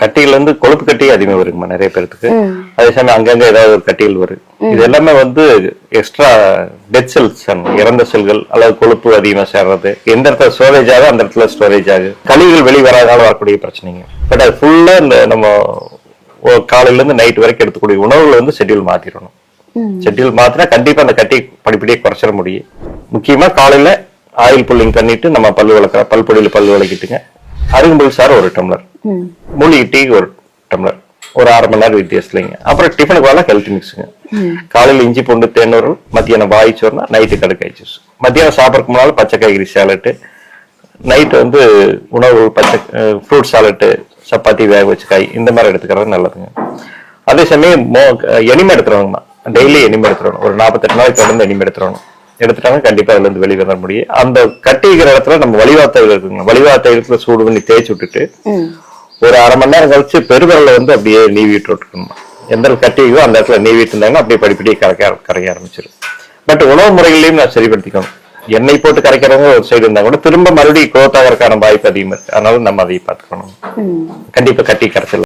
கட்டியில இருந்து கொழுப்பு கட்டி அதிகமா வருங்கம்மா நிறைய பேருக்கு அதே சமயம் அங்கங்க ஏதாவது ஒரு கட்டிகள் வரும். இது எல்லாமே வந்து எக்ஸ்ட்ரா டெத் செல்ஸ் இறந்த செல்கள் அல்லது கொழுப்பு அதிகமா சேர்றது. எந்த இடத்துல ஸ்டோரேஜ் ஆகும் அந்த இடத்துல ஸ்டோரேஜ் ஆகும் கழிவுகள் வெளி வராதனால வரக்கூடிய பிரச்சனைங்க. பட் அது ஃபுல்லா இந்த நம்ம காலையில இருந்து நைட் வரைக்கும் எடுத்துக்கூடிய உணவுகளை வந்து ஷெட்யூல் மாத்திரணும். ஷெட்யூல் மாத்தினா கண்டிப்பா அந்த கட்டி படிப்படியே குறைச்சிட முடியும். முக்கியமா காலையில ஆயில் புல்லிங் பண்ணிட்டு நம்ம பல்லு விளக்குற பல் பொடியில பல்லு விளக்கிட்டுங்க அருகும்புல் சார் ஒரு டம்ளர் மூலிகை டீ ஒரு டம்ளர். ஒரு அரை மணி நேரம் வித்தியாசத்துலங்க அப்புறம் டிஃபனுக்கு வேலை ஹெல்த் மிக்ஸுங்க காலையில இஞ்சி பூண்டு தேனூறு மத்தியானம் வாய் சோறுனா நைட்டு கடுக்காய் ஜூஸ் மத்தியானம் சாப்பிட்றதுக்கு முன்னால பச்சை காய்கறி சேலட்டு நைட் வந்து உணவு பச்சை ஃப்ரூட் சாலட்டு சப்பாத்தி வேக வச்ச காய் இந்த மாதிரி எடுத்துக்கிறது நல்லதுங்க. அதே சமயம் மோ எனிமை எடுத்துருவாங்கம்மா. டெய்லி எனிமை எடுத்துடணும் ஒரு நாற்பத்தெட்டு நாளைக்கு தொடர்ந்து எனிமை எடுத்துடணும் எடுத்துட்டாங்க கண்டிப்பா அதுல இருந்து வெளியே வர முடியும். அந்த கட்டிக்கிற இடத்துல நம்ம வலிவாத்த இருக்குங்க. வலிவாத்த இடத்துல சூடு பண்ணி தேய்ச்சி விட்டுட்டு ஒரு அரை மணி நேரம் கழிச்சு பெருவிரல வந்து அப்படியே நீவி விட்டு விட்டுக்கணும் எந்த கட்டியோ அந்த இடத்துல நீவிட்டு இருந்தாங்கன்னா அப்படியே படிப்படியே கரைக்க கரைக்க ஆரம்பிச்சிடும் பட் உணவு முறைகளையும் நான் சரிப்படுத்திக்கணும். எண்ணெய் போட்டு கரைக்கிறவங்க ஒரு சைடு இருந்தா கூட திரும்ப மறுபடியும் growth ஆகறதுக்கான வாய்ப்பு அதிகமா இருக்கு. அதனால நம்ம அதை பார்த்துக்கணும். கண்டிப்பா கட்டி கரைச்சிடலாம்.